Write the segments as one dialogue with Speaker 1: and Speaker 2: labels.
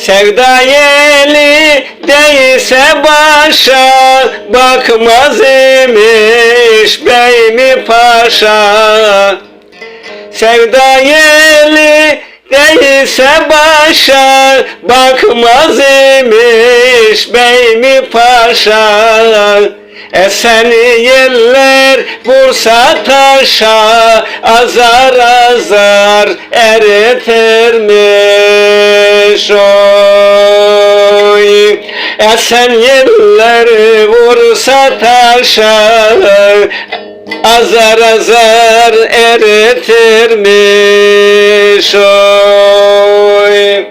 Speaker 1: Sevda yeli değilse başa Bakmaz imiş bey mi paşa. Sevda yeli değilse başa Bakmaz imiş bey mi paşa Esen yeller vursa taşa Azar azar eritirmiş oy Esen yeller vursa taşa Azar azar eritirmiş oy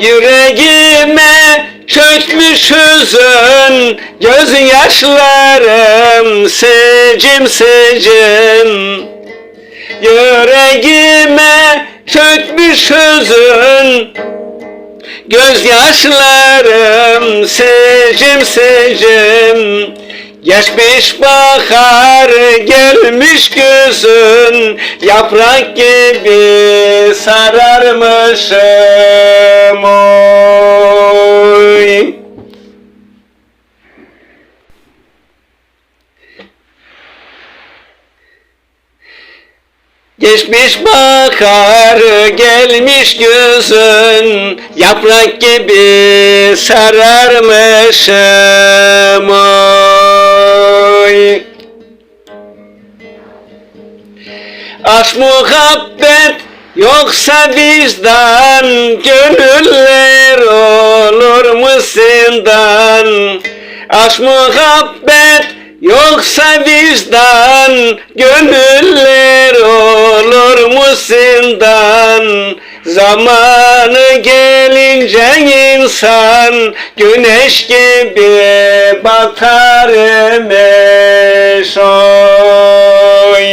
Speaker 1: Yüreğime çökmüş hüzün Gözyaşlarım sicim sicim Yüreğime çökmüş hüzün. Gözyaşlarım sicim sicim Geçmiş bahar gelmiş gözün Yaprak gibi sararmışım. Oy Geçmiş bakar gelmiş gözün Yaprak gibi sararmışım oy Aşk muhabbet yoksa vicdan Gönüller olur mu zindan? Aşk muhabbet yoksa vicdan Gönüller olur mu zindan? Zamanı gelince insan Güneş gibi batar imiş oy.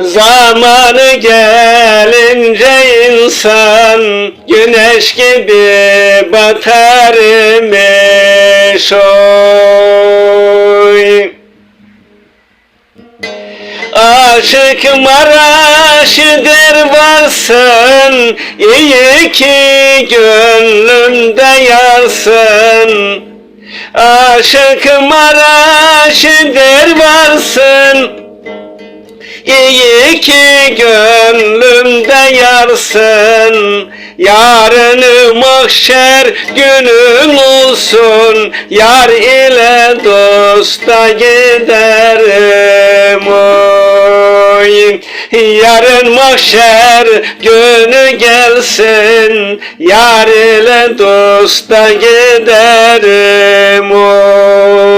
Speaker 1: Zamanı gelince insan Güneş gibi batar imiş oy Aşık Maraş der varsın İyi ki gönlümde yarsın Aşık Maraş der varsın İyi ki gönlümde yarsın Yarını mahşer günün olsun Yar ile dosta giderim. oy Yarın mahşer günü gelsin Yar ile dosta giderim. Oy